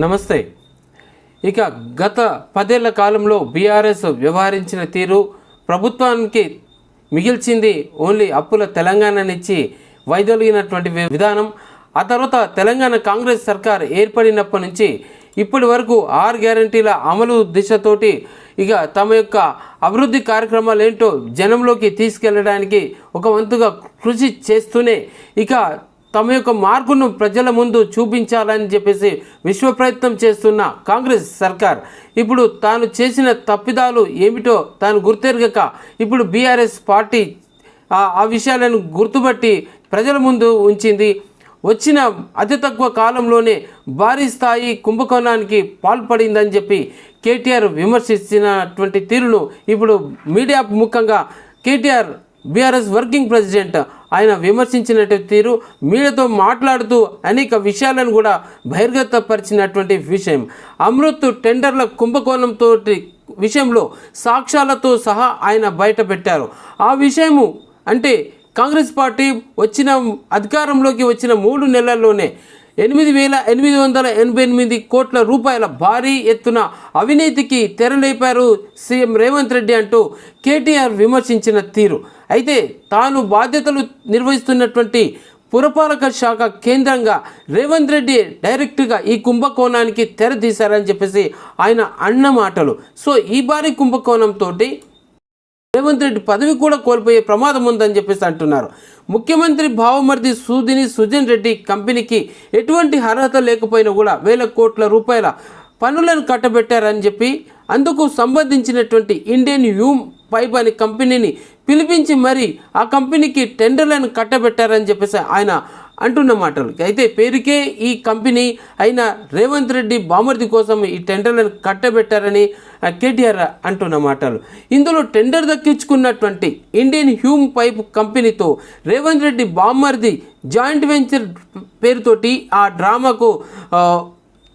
నమస్తే. ఇక గత పదేళ్ళ కాలంలో బీఆర్ఎస్ వ్యవహరించిన తీరు ప్రభుత్వానికి మిగిల్చింది ఓన్లీ అప్పుల తెలంగాణనిచ్చి వైదొలిగినటువంటి విధానం. ఆ తర్వాత తెలంగాణ కాంగ్రెస్ సర్కార్ ఏర్పడినప్పటి నుంచి ఇప్పటి వరకు ఆరు గ్యారంటీల అమలు దిశతోటి ఇక తమ యొక్క అభివృద్ధి కార్యక్రమాలు ఏంటో జనంలోకి తీసుకెళ్ళడానికి ఒక వంతుగా కృషి చేస్తూనే ఇక తమ యొక్క మార్గును ప్రజల ముందు చూపించాలని చెప్పేసి విశ్వ ప్రయత్నం చేస్తున్న కాంగ్రెస్ సర్కార్. ఇప్పుడు తాను చేసిన తప్పిదాలు ఏమిటో తాను గుర్తెరగక ఇప్పుడు బీఆర్ఎస్ పార్టీ ఆ ఆ విషయాలను గుర్తుపట్టి ప్రజల ముందు ఉంచింది. వచ్చిన అతి తక్కువ కాలంలోనే భారీ స్థాయి కుంభకోణానికి పాల్పడిందని చెప్పి కేటీఆర్ విమర్శించినటువంటి తీరును ఇప్పుడు మీడియా ముఖంగా కేటీఆర్ బీఆర్ఎస్ వర్కింగ్ ప్రెసిడెంట్ ఆయన విమర్శించినట్టు తీరు మీడియాతో మాట్లాడుతూ అనేక విషయాలను కూడా బహిర్గతపరిచినటువంటి విషయం. అమృత్ టెండర్ల కుంభకోణంతో విషయంలో సాక్ష్యాలతో సహా ఆయన బయట పెట్టారు. ఆ విషయము అంటే కాంగ్రెస్ పార్టీ వచ్చిన అధికారంలోకి వచ్చిన మూడు నెలల్లోనే ఎనిమిది వేల ఎనిమిది వందల ఎనభై ఎనిమిది కోట్ల రూపాయల భారీ ఎత్తున అవినీతికి తెరలేపారు సీఎం రేవంత్ రెడ్డి అంటూ కేటీఆర్ విమర్శించిన తీరు. అయితే తాను బాధ్యతలు నిర్వహిస్తున్నటువంటి పురపాలక శాఖ కేంద్రంగా రేవంత్ రెడ్డి డైరెక్ట్గా ఈ కుంభకోణానికి తెర తీశారని చెప్పేసి ఆయన అన్న మాటలు. సో ఈ భారీ కుంభకోణంతో రేవంత్ రెడ్డి పదవి కూడా కోల్పోయే ప్రమాదం ఉందని చెప్పేసి అంటున్నారు. ముఖ్యమంత్రి భావమర్ది సూదిని సుజన్ రెడ్డి కంపెనీకి ఎటువంటి అర్హత లేకపోయినా కూడా వేల కోట్ల రూపాయల పన్నులను కట్టబెట్టారని చెప్పి అందుకు సంబంధించినటువంటి ఇండియన్ హ్యూమ్ పైప్ అనే కంపెనీని పిలిపించి మరి ఆ కంపెనీకి టెండర్లను కట్టబెట్టారని చెప్పేసి ఆయన అంటున్న మాటలు. అయితే పేరుకే ఈ కంపెనీ అయిన రేవంత్ రెడ్డి బామర్ది కోసం ఈ టెండర్లను కట్టబెట్టారని కేటీఆర్ అంటున్న మాటలు. ఇందులో టెండర్ దక్కించుకున్నటువంటి ఇండియన్ హ్యూమ్ పైప్ కంపెనీతో రేవంత్ రెడ్డి బామర్ది జాయింట్ వెంచర్ పేరుతోటి ఆ డ్రామాకు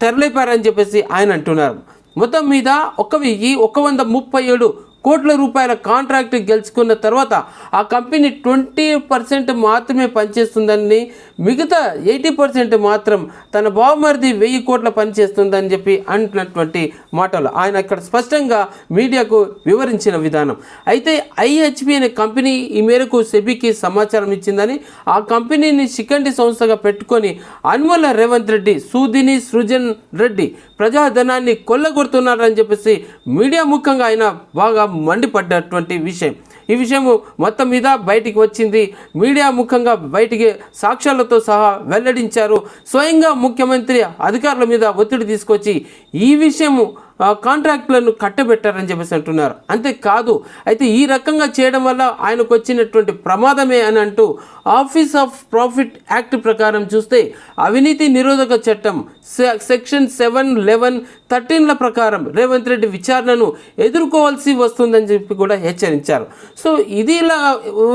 తెరలేపారని చెప్పేసి ఆయన అంటున్నారు. మొత్తం మీద ఒక వెయ్యి ఒక వంద ముప్పై ఏడు కోట్ల రూపాయల కాంట్రాక్ట్ గెలుచుకున్న తర్వాత ఆ కంపెనీ ట్వంటీ పర్సెంట్ మాత్రమే పనిచేస్తుందని మిగతా ఎయిటీ పర్సెంట్ మాత్రం తన బావమరిది వెయ్యి కోట్ల పనిచేస్తుందని చెప్పి అంటున్నటువంటి మాటలు. ఆయన ఇక్కడ స్పష్టంగా మీడియాకు వివరించిన విధానం. అయితే ఐహెచ్పి అనే కంపెనీ ఈ మేరకు సెబీకి సమాచారం ఇచ్చిందని ఆ కంపెనీని శిఖండి సంస్థగా పెట్టుకొని అన్మల రేవంత్ రెడ్డి సూదిని సృజన్ రెడ్డి ప్రజాధనాన్ని కొల్లగొడుతున్నారని చెప్పేసి మీడియా ముఖంగా ఆయన బాగా మండిపడ్డటువంటి విషయం. ఈ విషయం మొత్తం మీద బయటికి వచ్చింది. మీడియా ముఖంగా బయటికి సాక్ష్యాలతో సహా వెల్లడించారు. స్వయంగా ముఖ్యమంత్రి అధికారుల మీద ఒత్తిడి తీసుకొచ్చి ఈ విషయము కాంట్రాక్టులను కట్టబెట్టారని చెప్పేసి అంటున్నారు. అంతేకాదు అయితే ఈ రకంగా చేయడం వల్ల ఆయనకు వచ్చినటువంటి ప్రమాదమే అని అంటూ ఆఫీస్ ఆఫ్ ప్రాఫిట్ యాక్ట్ ప్రకారం చూస్తే అవినీతి నిరోధక చట్టం సె- సెక్షన్ సెవెన్ లెవెన్ థర్టీన్ల ప్రకారం రేవంత్ రెడ్డి విచారణను ఎదుర్కోవాల్సి వస్తుందని చెప్పి కూడా హెచ్చరించారు. సో ఇది ఇలా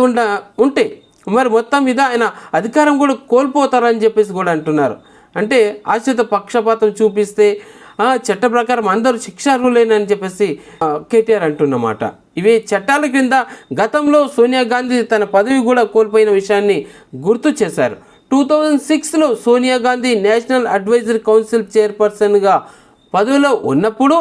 ఉండ ఉంటే మరి మొత్తం మీద ఆయన అధికారం కూడా కోల్పోతారని చెప్పేసి కూడా అంటున్నారు. అంటే ఆశ్రిత పక్షపాతం చూపిస్తే చట్ట ప్రకారం అందరూ శిక్షార్హులేనని చెప్పేసి కేటీఆర్ అంటున్నమాట. ఇవే చట్టాల క్రింద గతంలో సోనియా గాంధీ తన పదవి కూడా కోల్పోయిన విషయాన్ని గుర్తు చేశారు. టూ థౌజండ్ సిక్స్లో Sonia Gandhi National Advisory Council చైర్పర్సన్గా పదవిలో ఉన్నప్పుడు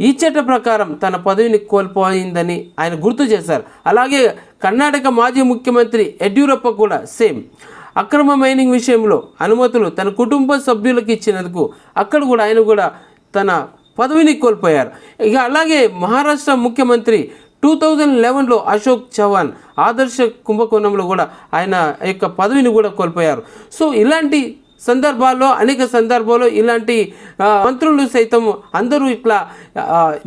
ఈ చట్ట ప్రకారం తన పదవిని కోల్పోయిందని ఆయన గుర్తు చేశారు. అలాగే కర్ణాటక మాజీ ముఖ్యమంత్రి యడ్యూరప్ప కూడా సేమ్. అక్రమ మైనింగ్ విషయంలో అనుమతులు తన కుటుంబ సభ్యులకు ఇచ్చినందుకు అక్కడ కూడా ఆయన కూడా తన పదవిని కోల్పోయారు. ఇక అలాగే మహారాష్ట్ర ముఖ్యమంత్రి టూ థౌజండ్ లెవెన్లో అశోక్ చవాన్ ఆదర్శ కుంభకోణంలో కూడా ఆయన యొక్క పదవిని కూడా కోల్పోయారు. సో ఇలాంటి సందర్భాల్లో అనేక సందర్భాల్లో ఇలాంటి మంత్రులు సైతం అందరూ ఇట్లా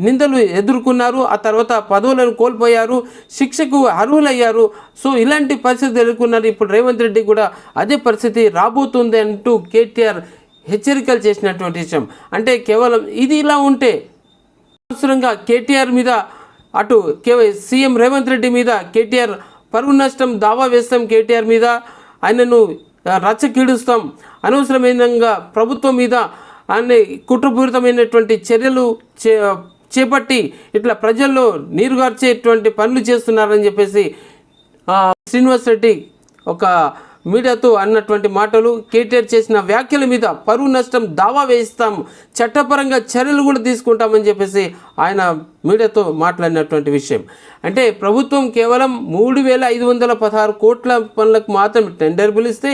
నిందలు ఎదుర్కొన్నారు. ఆ తర్వాత పదవులను కోల్పోయారు. శిక్షకు అర్హులయ్యారు. సో ఇలాంటి పరిస్థితి ఎదుర్కొన్నారు. ఇప్పుడు రేవంత్ రెడ్డి కూడా అదే పరిస్థితి రాబోతుంది అంటూ కేటీఆర్ హెచ్చరికలు చేసినటువంటి విషయం. అంటే కేవలం ఇది ఇలా ఉంటే అవసరంగా కేటీఆర్ మీద అటు కే సీఎం రేవంత్ రెడ్డి మీద కేటీఆర్ పరువు నష్టం దావా వేస్తాం కేటీఆర్ మీద. ఆయనను రచ్చకీడుస్తాం అనవసరమైన ప్రభుత్వం మీద ఆయన కుట్రపూరితమైనటువంటి చర్యలు చే చేపట్టి ఇట్లా ప్రజల్లో నీరుగార్చేటువంటి పనులు చేస్తున్నారని చెప్పేసి శ్రీనివాస్ రెడ్డి ఒక మీడియాతో అన్నటువంటి మాటలు కేటీఆర్ చేసిన వ్యాఖ్యల మీద పరువు నష్టం దావా వేయిస్తాం చట్టపరంగా చర్యలు కూడా తీసుకుంటామని చెప్పేసి ఆయన మీడియాతో మాట్లాడినటువంటి విషయం. అంటే ప్రభుత్వం కేవలం మూడు వేల ఐదు వందల పదహారు కోట్ల పనులకు మాత్రం టెండర్ పిలిస్తే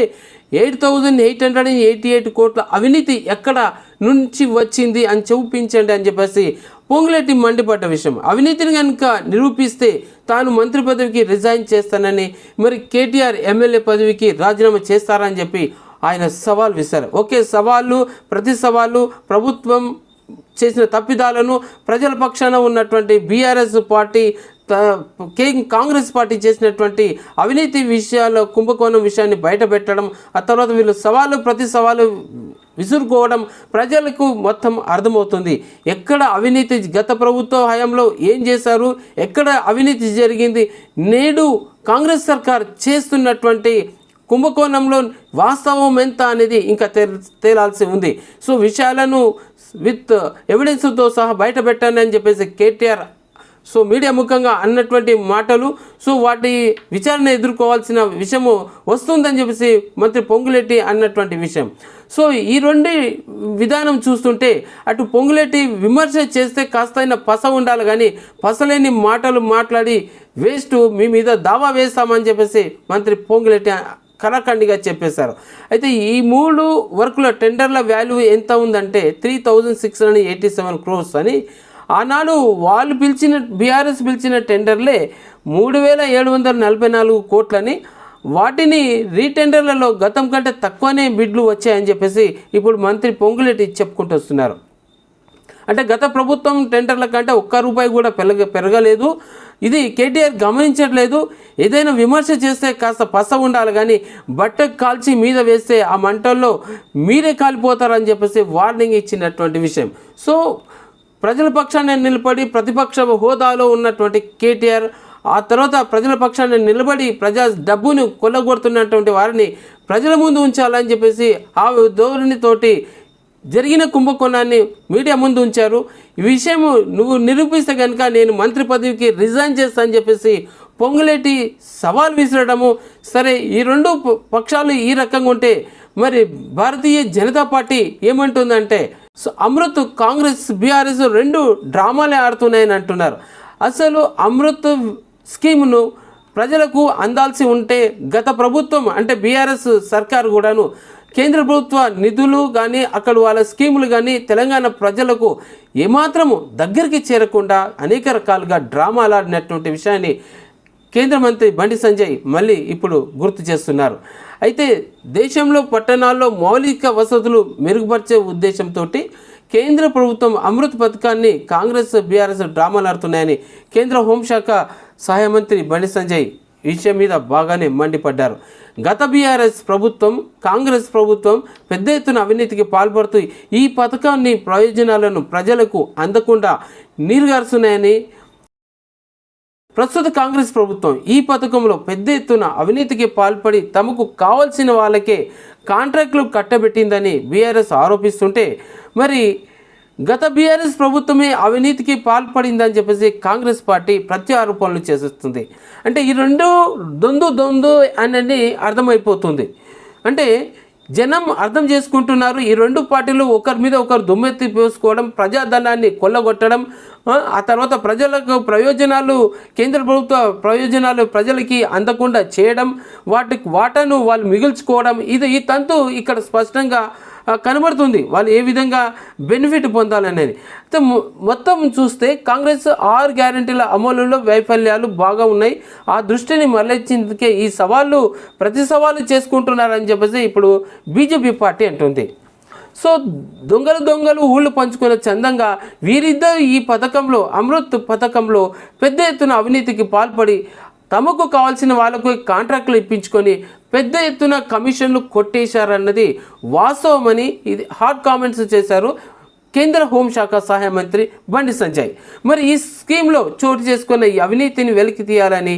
eight thousand eight hundred and eighty eight కోట్ల అవినీతి ఎక్కడ నుంచి వచ్చింది అని చూపించండి అని చెప్పేసి పొంగులేటి మండిపడ్డ విషయం. అవినీతిని కనుక నిరూపిస్తే తాను మంత్రి పదవికి రిజైన్ చేస్తానని మరి కేటీఆర్ ఎమ్మెల్యే పదవికి రాజీనామా చేస్తారని చెప్పి ఆయన సవాల్ విసారు ఓకే సవాళ్ళు ప్రతి సవాళ్ళు ప్రభుత్వం చేసిన తప్పిదాలను ప్రజల పక్షాన ఉన్నటువంటి బీఆర్ఎస్ పార్టీ త- కే కాంగ్రెస్ పార్టీ చేసినటువంటి అవినీతి విషయాల కుంభకోణం విషయాన్ని బయటపెట్టడం ఆ తర్వాత వీళ్ళు సవాలు ప్రతి సవాలు విసురుకోవడం ప్రజలకు మొత్తం అర్థమవుతుంది. ఎక్కడ అవినీతి గత ప్రభుత్వ హయాంలో ఏం చేశారు? ఎక్కడ అవినీతి జరిగింది? నేడు కాంగ్రెస్ సర్కార్ చేస్తున్నటువంటి కుంభకోణంలో వాస్తవం ఎంత అనేది ఇంకా తేల్ తేలాల్సి ఉంది. సో విషయాలను విత్ ఎవిడెన్స్తో సహా బయట పెట్టానని చెప్పేసి కేటీఆర్ సో మీడియా ముఖంగా అన్నటువంటి మాటలు సో వాటి విచారణ ఎదుర్కోవాల్సిన విషయము వస్తుందని చెప్పేసి మంత్రి పొంగులెట్టి అన్నటువంటి విషయం. సో ఈ రెండు విధానం చూస్తుంటే అటు పొంగులేటి విమర్శ చేస్తే కాస్తైన పస ఉండాలి కానీ పసలేని మాటలు మాట్లాడి వేస్ట్ మీ మీద దావా వేస్తామని చెప్పేసి మంత్రి పొంగులెట్టి కరాఖండిగా చెప్పేశారు. అయితే ఈ మూడు వర్కుల టెండర్ల వాల్యూ ఎంత ఉందంటే three thousand six hundred eighty seven crores అని ఆనాడు వాళ్ళు పిలిచిన బీఆర్ఎస్ పిలిచిన టెండర్లే మూడు వేల ఏడు వందల నలభై నాలుగు కోట్లని వాటిని రీటెండర్లలో గతం కంటే తక్కువనే బిడ్లు వచ్చాయని చెప్పేసి ఇప్పుడు మంత్రి పొంగులేటి చెప్పుకుంటూ వస్తున్నారు. అంటే గత ప్రభుత్వం టెండర్ల కంటే ఒక్క రూపాయి కూడా పెరగ పెరగలేదు. ఇది కేటీఆర్ గమనించట్లేదు. ఏదైనా విమర్శ చేస్తే కాస్త పస ఉండాలి కానీ బట్ట కాల్చి మీద వేస్తే ఆ మంటల్లో మీరే కాలిపోతారని చెప్పేసి వార్నింగ్ ఇచ్చినటువంటి విషయం. సో ప్రజల పక్షాన్ని నిలబడి ప్రతిపక్ష హోదాలో ఉన్నటువంటి కేటీఆర్ ఆ తర్వాత ప్రజల పక్షాన్ని నిలబడి ప్రజా డబ్బును కొల్లగొడుతున్నటువంటి వారిని ప్రజల ముందు ఉంచాలని చెప్పేసి ఆ ధోరణితోటి జరిగిన కుంభకోణాన్ని మీడియా ముందు ఉంచారు. ఈ విషయం నువ్వు నిరూపిస్తే కనుక నేను మంత్రి పదవికి రిజైన్ చేస్తానని చెప్పేసి పొంగులేటి సవాల్ విసరడము. సరే ఈ రెండు పక్షాలు ఈ రకంగా ఉంటే మరి భారతీయ జనతా పార్టీ ఏమంటుందంటే సో అమృత్ కాంగ్రెస్ బీఆర్ఎస్ రెండు డ్రామాలే ఆడుతున్నాయని అంటున్నారు. అసలు అమృత్ స్కీమ్ను ప్రజలకు అందాల్సి ఉంటే గత ప్రభుత్వం అంటే బీఆర్ఎస్ సర్కారు కూడాను కేంద్ర ప్రభుత్వ నిధులు కానీ అక్కడ వాళ్ళ స్కీములు కానీ తెలంగాణ ప్రజలకు ఏమాత్రము దగ్గరికి చేరకుండా అనేక రకాలుగా డ్రామాలు ఆడినటువంటి విషయాన్ని కేంద్ర మంత్రి బండి సంజయ్ మళ్ళీ ఇప్పుడు గుర్తు చేస్తున్నారు. అయితే దేశంలో పట్టణాల్లో మౌలిక వసతులు మెరుగుపరిచే ఉద్దేశంతో కేంద్ర ప్రభుత్వం అమృత్ పథకాన్ని కాంగ్రెస్ బీఆర్ఎస్ డ్రామాలాడుతున్నాయని కేంద్ర హోంశాఖ సహాయ మంత్రి బండి సంజయ్ విషయం మీద బాగానే మండిపడ్డారు. గత బీఆర్ఎస్ ప్రభుత్వం కాంగ్రెస్ ప్రభుత్వం పెద్ద ఎత్తున అవినీతికి పాల్పడుతూ ఈ పథకాన్ని ప్రయోజనాలను ప్రజలకు అందకుండా నీరుగారుస్తున్నాయని ప్రస్తుత కాంగ్రెస్ ప్రభుత్వం ఈ పథకంలో పెద్ద ఎత్తున అవినీతికి పాల్పడి తమకు కావలసిన వాళ్ళకే కాంట్రాక్టులు కట్టబెట్టిందని బీఆర్ఎస్ ఆరోపిస్తుంటే మరి గత బీఆర్ఎస్ ప్రభుత్వమే అవినీతికి పాల్పడిందని చెప్పేసి కాంగ్రెస్ పార్టీ ప్రత్యారోపణలు చేసేస్తుంది. అంటే ఈ రెండు దొందు దొందు అనేది అర్థమైపోతుంది. అంటే జనం అర్థం చేసుకుంటున్నారు. ఈ రెండు పార్టీలు ఒకరి మీద ఒకరు దుమ్మెత్తి పోసుకోవడం ప్రజాధనాన్ని కొల్లగొట్టడం ఆ, తర్వాత ప్రజలకు ప్రయోజనాలు కేంద్ర ప్రభుత్వ ప్రయోజనాలు ప్రజలకి అందకుండా చేయడం వాటికి వాటాను వాళ్ళు మిగుల్చుకోవడం ఇది ఈ తంతు ఇక్కడ స్పష్టంగా కనబడుతుంది. వాళ్ళు ఏ విధంగా బెనిఫిట్ పొందాలనేది. అయితే మొత్తం చూస్తే కాంగ్రెస్ ఆరు గ్యారంటీల అమలులో వైఫల్యాలు బాగా ఉన్నాయి. ఆ దృష్టిని మరలించేందుకే ఈ సవాళ్ళు ప్రతి సవాళ్ళు చేసుకుంటున్నారని చెప్పేసి ఇప్పుడు బీజేపీ పార్టీ అంటుంది. సో దొంగలు దొంగలు ఊళ్ళు పంచుకునే చందంగా వీరిద్దరు ఈ పథకంలో అమృత్ పథకంలో పెద్ద ఎత్తున అవినీతికి పాల్పడి తమకు కావాల్సిన వాళ్ళకు కాంట్రాక్టులు ఇప్పించుకొని పెద్ద ఎత్తున కమిషన్లు కొట్టేశారన్నది వాస్తవమని ఇది హాట్ కామెంట్స్ చేశారు కేంద్ర హోంశాఖ సహాయ మంత్రి బండి సంజయ్. మరి ఈ స్కీమ్లో చోటు చేసుకున్న ఈ అవినీతిని వెలికి తీయాలని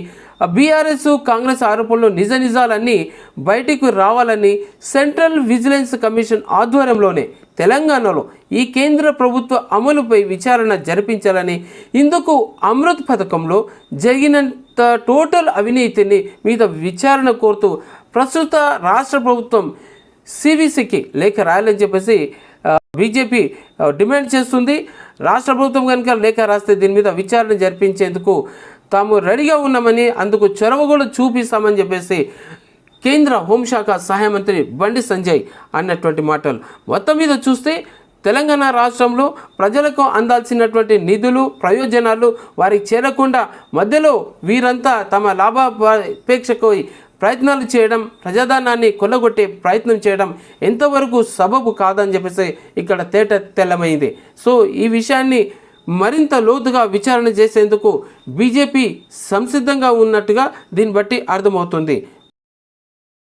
బీఆర్ఎస్ కాంగ్రెస్ ఆరోపణలు నిజ నిజాలన్నీ బయటికి రావాలని సెంట్రల్ విజిలెన్స్ కమిషన్ ఆధ్వర్యంలోనే తెలంగాణలో ఈ కేంద్ర ప్రభుత్వ అమలుపై విచారణ జరిపించాలని ఇందుకు అమృత్ పథకంలో జరిగినంత టోటల్ అవినీతిని మీద విచారణ కోరుతూ ప్రస్తుత రాష్ట్ర ప్రభుత్వం సివిసికి లేఖ రాయాలని చెప్పేసి బీజేపీ డిమాండ్ చేస్తుంది. రాష్ట్ర ప్రభుత్వం కనుక లేఖ రాస్తే దీని మీద విచారణ జరిపించేందుకు తాము రెడీగా ఉన్నామని అందుకు చొరవ కూడా చూపిస్తామని చెప్పేసి కేంద్ర హోంశాఖ సహాయ మంత్రి బండి సంజయ్ అన్నటువంటి మాటలు. మొత్తం మీద చూస్తే తెలంగాణ రాష్ట్రంలో ప్రజలకు అందాల్సినటువంటి నిధులు ప్రయోజనాలు వారికి చేరకుండా మధ్యలో వీరంతా తమ లాభాపేక్షకు ప్రయత్నాలు చేయడం ప్రజాదానాన్ని కొల్లగొట్టే ప్రయత్నం చేయడం ఎంతవరకు సబబు కాదని చెప్పేసి ఇక్కడ తేట తెల్లమైంది. సో ఈ విషయాన్ని మరింత లోతుగా విచారణ చేసేందుకు బీజేపీ సంసిద్ధంగా ఉన్నట్టుగా దీన్ని బట్టి అర్థమవుతుంది.